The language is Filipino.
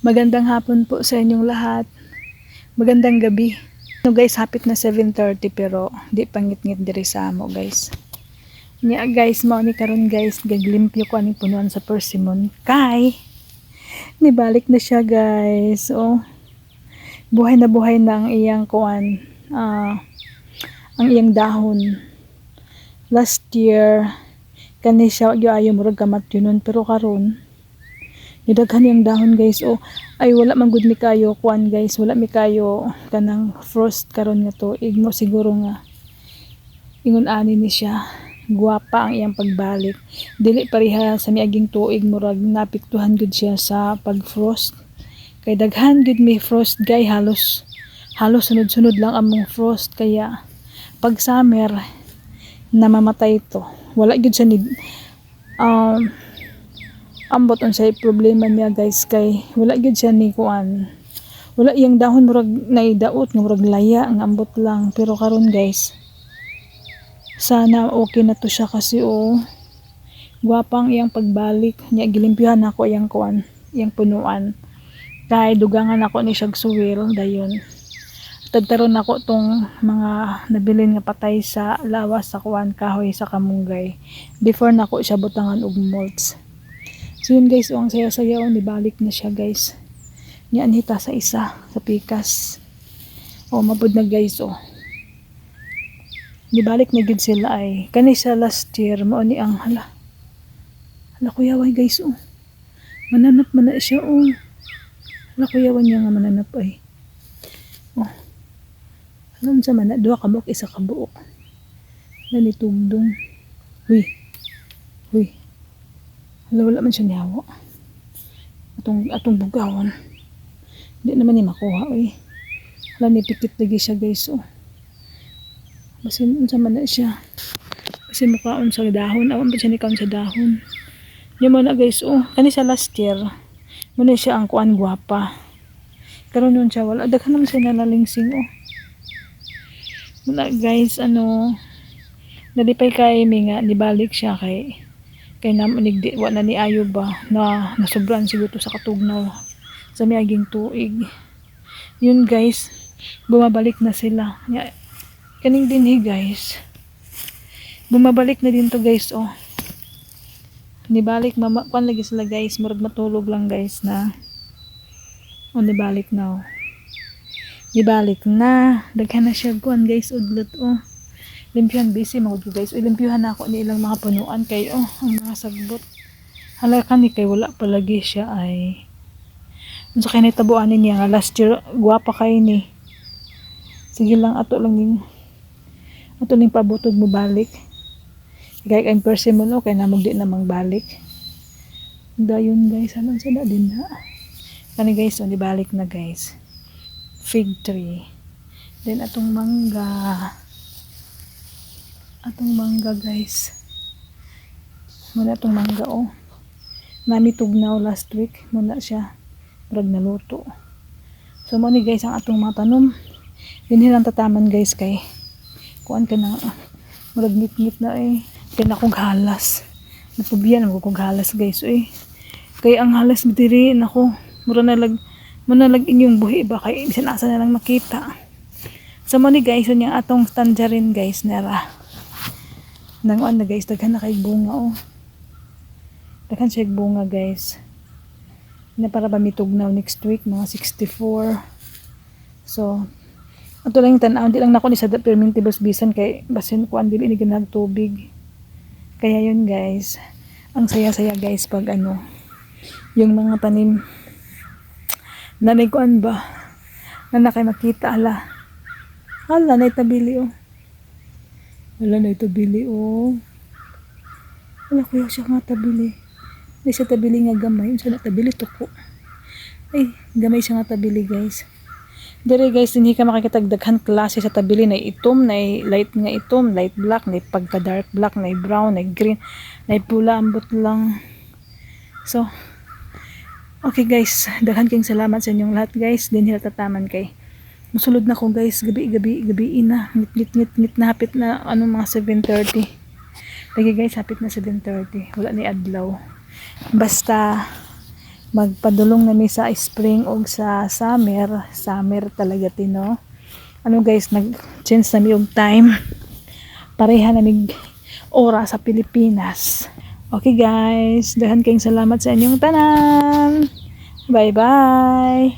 Magandang hapon po sa inyong lahat. Magandang gabi. No guys, hapit na 7.30 pero di pangit-ngit diri sa amo guys. Nya guys, mao ni karon guys, gaglimpyo ko aning punuan sa persimmon. Kay nibalik na siya guys. Oh. Buhay na buhay na ang iyang kuan. Ah, ang iyang dahon. Last year, kani siya ayo murag kamat yun pero karon Nidaghan yung dahon guys. O ay wala man gud mi kayo kuan guys. Wala mi kayo kanang frost karon nga to. Igmo siguro nga ingon ani ni siya. Guwapa ang iyang pagbalik. Dili pareha sa miaging tuig murag napiktuhan gud siya sa pag-frost. Kay daghan gud mi frost guy halos halos sunod-sunod lang among frost. Kaya pag summer namamatay to. Wala gud siya ni um, ambot unsay problema niya guys kay wala gyud siya ni kuan. Wala iyang dahon murag naidaot nga murag laya nga ambot lang. Pero karon guys sana okay na to siya kasi o gwapang iyang pagbalik. Niya gilimpyuhan ako iyang kuan iyang punuan. Kay dugangan ako ni siyag suwil dayon. Tagtaron ako tong mga nabilin nga patay sa lawas sa kuan kahoy sa kamunggay before nako siya butangan og mulch So yun guys, oh, ang saya-saya oh, nibalik na siya guys. Yan hita sa isa, sa pikas. Oh, mabud na guys oh. Nibalik na gud sila ay. Kani sa last year, mao ni ang hala. Hala kuya way guys oh. Mananap man na siya oh. Hala kuya niya nga mananap ay. Oh. Alam sa man na, duha ka buok, isa ka buok. Nani tugdong. Huy. Wala, man siya niyawa. Atong, atong bugawan. Hindi naman niya makuha, eh. Wala, nipikit lagi siya, guys, oh. Basin, unsa man na siya. Basin mukhaon sa dahon. Awan pa siya ni sa dahon. Di mo na, guys, oh. Kani sa last year, muna siya ang kuan gwapa. Pero nun siya, wala. Daghan naman siya nalalingsing, oh. Muna, guys, ano, nalipay kay mi nga, nibalik siya kay kay na nigdi wa na ni ayo ba? Na nasubran siguro to sa katugnaw. Sa miaging tuig. Yun guys. Bumabalik na sila. Ya, kaning dinhi guys. Bumabalik na din to guys oh. Nibalik mama kwan lagi sila guys. Murag matulog lang guys na. Oh nibalik na oh. Nibalik na. Daghan na siya kuan guys udlot oh limpyuhan busy mga guys. O limpyuhan na ako ni ilang mga punuan. Kay oh ang mga sagbot. Halaka ni kay wala palagi siya ay. Unsa kay nitabuan niya nga last year guwapa kay ni. Sige lang ato lang ning ato ning pabutog mo balik. Kay kay persimmon o kay namog di namang balik. Dayon guys anong sada din na. Kani guys oh, balik na guys. Fig tree. Then atong mangga atong mangga guys. Muna atong mangga oh. Nami tugnaw last week. Muna siya. Murag naluto. So mo guys ang atong mga tanom. Dinhilang tataman guys kay kuan ka na. Murag ngit-ngit na eh. Kay na kong halas. Napubiyan mo kong halas guys eh. Kay ang halas diri nako. Mura na lag muna lag inyong buhi. Ba kay bisan asa na lang makita. So mo ni guys yung atong tangerine guys nara nang ano guys. Daghan na kay bunga oh. Daghan siya bunga guys. Na para ba mitugnaw next week mga 64 so ato lang tanaw. Di lang nako ni sa fermentables bisan kay basin ko ang dili ni ginag tubig. Kaya yun guys. Ang saya-saya guys pag ano yung mga tanim. Nanay ko ba? Na nakay makita ala. Ala na itabili oh wala na ito bili oh. Wala kuya siya nga tabili. May siya tabili nga gamay. Siya na tabili tuko. Ay, gamay siya nga tabili guys. Dire guys, hindi ka makikitagdaghan klase sa tabili na itom, na light nga itom, light black, na pagka dark black, na brown, na green, na pula, ambot lang. So, okay guys, daghan kayong salamat sa inyong lahat guys. Din tataman kay Musulod na ko guys, gabi gabi na. Ngit ngit ngit ngit. Na hapit na ano mga 7:30. Lagi guys, hapit na 7:30. Wala ni adlaw. Basta magpadulong nami sa spring o sa summer. Summer talaga tino ano guys nag change nami og time. Pareha namig oras sa Pilipinas. Okay guys. Dahan kayong salamat sa inyong tanan. Bye bye